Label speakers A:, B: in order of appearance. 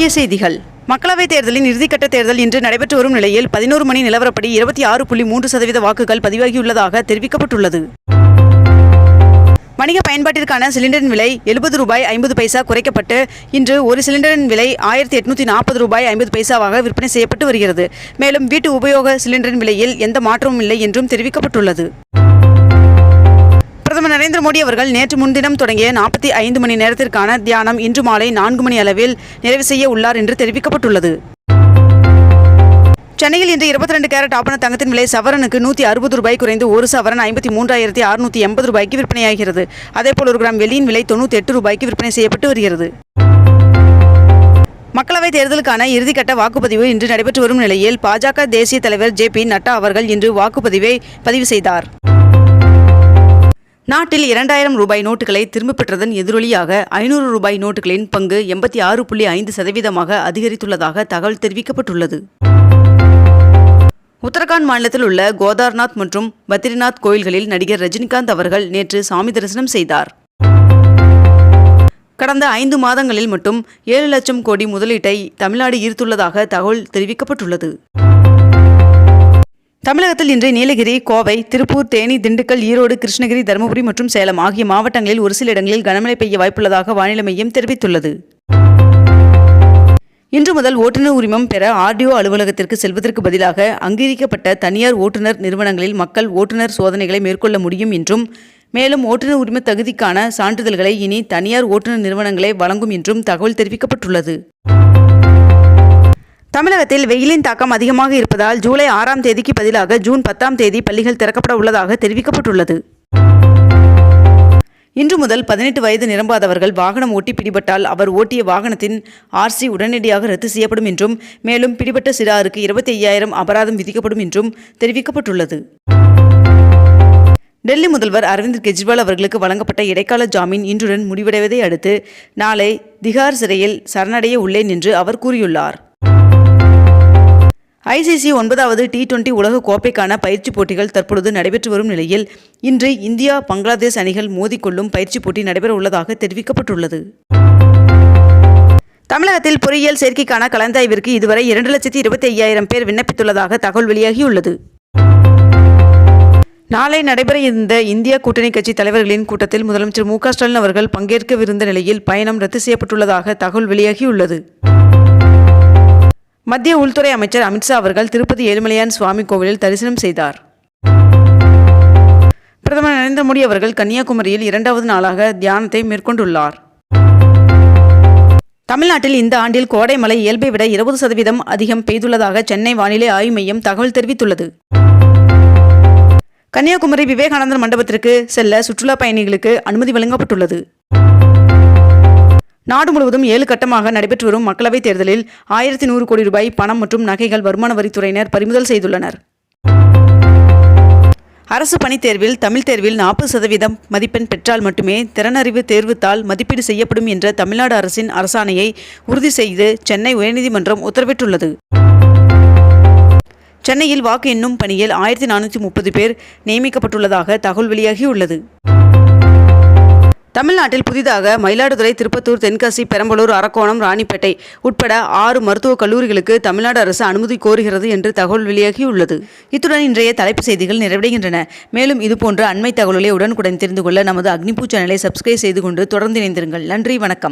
A: முக்கிய செய்திகள். மக்களவைத் தேர்தலின் இறுதிக்கட்ட தேர்தல் இன்று நடைபெற்று வரும் நிலையில் பதினோரு மணி நிலவரப்படி இருபத்தி ஆறு புள்ளி மூன்று சதவீத வாக்குகள் பதிவாகியுள்ளதாக தெரிவிக்கப்பட்டுள்ளது. வணிக பயன்பாட்டிற்கான சிலிண்டரின் விலை எழுபது ரூபாய் ஐம்பது பைசா குறைக்கப்பட்டு இன்று ஒரு சிலிண்டரின் விலை ஆயிரத்தி எட்நூத்தி நாற்பது ரூபாய் ஐம்பது பைசாவாக விற்பனை செய்யப்பட்டு வருகிறது. மேலும் வீட்டு உபயோக சிலிண்டரின் விலையில் எந்த மாற்றமும் இல்லை என்றும் தெரிவிக்கப்பட்டுள்ளது. பிரதமர் நரேந்திர மோடி அவர்கள் நேற்று முன்தினம் தொடங்கிய நாற்பத்தி ஐந்து மணி நேரத்திற்கான தியானம் இன்று மாலை நான்கு மணி அளவில் நிறைவு செய்ய உள்ளார் என்று தெரிவிக்கப்பட்டுள்ளது. சென்னையில் இன்று இருபத்தி ரெண்டு கேரட் ஆபண தங்கத்தின் விலை சவரனுக்கு நூற்றி அறுபது ரூபாய் குறைந்து ஒரு சவரன் ஐம்பத்தி மூன்றாயிரத்தி அறுநூற்றி எண்பது ரூபாய்க்கு விற்பனையாகிறது. அதேபோல் ஒரு கிராம் வெள்ளியின் விலை தொண்ணூற்றி எட்டு ரூபாய்க்கு விற்பனை செய்யப்பட்டு வருகிறது. மக்களவைத் தேர்தலுக்கான இறுதிக்கட்ட வாக்குப்பதிவு இன்று நடைபெற்று வரும் நிலையில் பாஜக தேசிய தலைவர் ஜே பி நட்டா அவர்கள் இன்று வாக்குப்பதிவை பதிவு செய்தார். நாட்டில் இரண்டாயிரம் ரூபாய் நோட்டுகளை திரும்பப் பெற்றதன் எதிரொலியாக ஐநூறு ரூபாய் நோட்டுகளின் பங்கு எண்பத்தி ஆறு புள்ளி ஐந்து சதவீதமாக அதிகரித்துள்ளதாக தகவல் தெரிவிக்கப்பட்டுள்ளது. உத்தரகாண்ட் மாநிலத்தில் உள்ள கோதார்நாத் மற்றும் பத்ரிநாத் கோயில்களில் நடிகர் ரஜினிகாந்த் அவர்கள் நேற்று சாமி தரிசனம் செய்தார். கடந்த ஐந்து மாதங்களில் மட்டும் ஏழு லட்சம் கோடி முதலீட்டை தமிழ்நாடு ஈர்த்துள்ளதாக தகவல் தெரிவிக்கப்பட்டுள்ளது. தமிழகத்தில் இன்று நீலகிரி கோவை திருப்பூர் தேனி திண்டுக்கல் ஈரோடு கிருஷ்ணகிரி தருமபுரி மற்றும் சேலம் ஆகிய மாவட்டங்களில் ஒரு சில இடங்களில் கனமழை பெய்ய வாய்ப்புள்ளதாக வானிலை மையம் தெரிவித்துள்ளது. இன்று முதல் ஓட்டுநர் உரிமம் பெற ஆர்டிஓ அலுவலகத்திற்கு செல்வதற்கு பதிலாக அங்கீகரிக்கப்பட்ட தனியார் ஓட்டுநர் நிறுவனங்களில் மக்கள் ஓட்டுநர் சோதனைகளை மேற்கொள்ள முடியும் என்றும் மேலும் ஓட்டுநர் உரிம தகுதிக்கான சான்றிதழ்களை இனி தனியார் ஓட்டுநர் நிறுவனங்களே வழங்கும் என்றும் தகவல் தெரிவிக்கப்பட்டுள்ளது. தமிழகத்தில் வெயிலின் தாக்கம் அதிகமாக இருப்பதால் ஜூலை ஆறாம் தேதிக்கு பதிலாக ஜூன் பத்தாம் தேதி பள்ளிகள் திறக்கப்பட உள்ளதாக தெரிவிக்கப்பட்டுள்ளது. இன்று முதல் பதினெட்டு வயது நிரம்பாதவர்கள் வாகனம் ஓட்டி பிடிபட்டால் அவர் ஓட்டிய வாகனத்தின் ஆர்சி உடனடியாக ரத்து செய்யப்படும் என்றும் மேலும் பிடிபட்ட சிறாருக்கு இருபத்தி ஐயாயிரம் அபராதம் விதிக்கப்படும் என்றும் தெரிவிக்கப்பட்டுள்ளது. டெல்லி முதல்வர் அரவிந்த் கெஜ்ரிவால் அவர்களுக்கு வழங்கப்பட்ட இடைக்கால ஜாமீன் இன்றுடன் முடிவடைவதை அடுத்து நாளை திகார் சிறையில் சரணடைய உள்ளேன் என்று அவர் கூறியுள்ளார். ஐசிசி ஒன்பதாவது டி டுவெண்டி உலக கோப்பைக்கான பயிற்சி போட்டிகள் தற்பொழுது நடைபெற்று வரும் நிலையில் இன்று இந்தியா பங்களாதேஷ் அணிகள் மோதிக்கொள்ளும் பயிற்சி போட்டி நடைபெற உள்ளதாக தெரிவிக்கப்பட்டுள்ளது. தமிழகத்தில் பொறியியல் சேர்க்கைக்கான கலந்தாய்விற்கு இதுவரை இரண்டு லட்சத்தி இருபத்தி ஐயாயிரம் பேர் விண்ணப்பித்துள்ளதாக தகவல் வெளியாகியுள்ளது. நாளை நடைபெற இருந்த இந்திய கூட்டணி கட்சி தலைவர்களின் கூட்டத்தில் முதலமைச்சர் மு க ஸ்டாலின் அவர்கள் பங்கேற்கவிருந்த நிலையில் பயணம் ரத்து செய்யப்பட்டுள்ளதாக தகவல் வெளியாகியுள்ளது. மத்திய உள்துறை அமைச்சர் அமித்ஷா அவர்கள் திருப்பதி ஏழுமலையான் சுவாமி கோவிலில் தரிசனம் செய்தார். பிரதமர் நரேந்திர மோடி அவர்கள் கன்னியாகுமரியில் இரண்டாவது நாளாக தியானத்தை மேற்கொண்டுள்ளார். தமிழ்நாட்டில் இந்த ஆண்டில் கோடை மழை இயல்பை விட இருபது சதவீதம் அதிகம் பெய்துள்ளதாக சென்னை வானிலை ஆய்வு மையம் தகவல் தெரிவித்துள்ளது. கன்னியாகுமரி விவேகானந்தர் மண்டபத்திற்கு செல்ல சுற்றுலா பயணிகளுக்கு அனுமதி வழங்கப்பட்டுள்ளது. நாடு முழுவதும் ஏழு கட்டமாக நடைபெற்று வரும் மக்களவைத் தேர்தலில் ஆயிரத்தி நூறு கோடி ரூபாய் பணம் மற்றும் நகைகள் வருமான வரித்துறையினர் பறிமுதல் செய்துள்ளனர். அரசு பணித் தேர்வில் தமிழ் தேர்வில் நாற்பது சதவீதம் மதிப்பெண் பெற்றால் மட்டுமே திறனறிவு தேர்வுத்தாள் மதிப்பீடு செய்யப்படும் என்ற தமிழ்நாடு அரசின் அரசாணையை உறுதி செய்து சென்னை உயர்நீதிமன்றம் உத்தரவிட்டுள்ளது. சென்னையில் வாக்கு எண்ணும் பணியில் ஆயிரத்தி நானூற்றி முப்பது பேர் நியமிக்கப்பட்டுள்ளதாக தகவல் வெளியாகியுள்ளது. தமிழ்நாட்டில் புதிதாக மயிலாடுதுறை திருப்பத்தூர் தென்காசி பெரம்பலூர் அரக்கோணம் ராணிப்பேட்டை உட்பட ஆறு மருத்துவக் கல்லூரிகளுக்கு தமிழ்நாடு அரசு அனுமதி கோருகிறது என்று தகவல் வெளியாகியுள்ளது. இத்துடன் இன்றைய தலைப்புச் செய்திகள் நிறைவடைகின்றன. மேலும் இதுபோன்ற அண்மை தகவல்களை உடனுக்குடன் தெரிந்து கொள்ள நமது அக்னிபூ சேனலை சப்ஸ்கிரைப் செய்து கொண்டு தொடர்ந்து இணைந்திருங்கள். நன்றி வணக்கம்.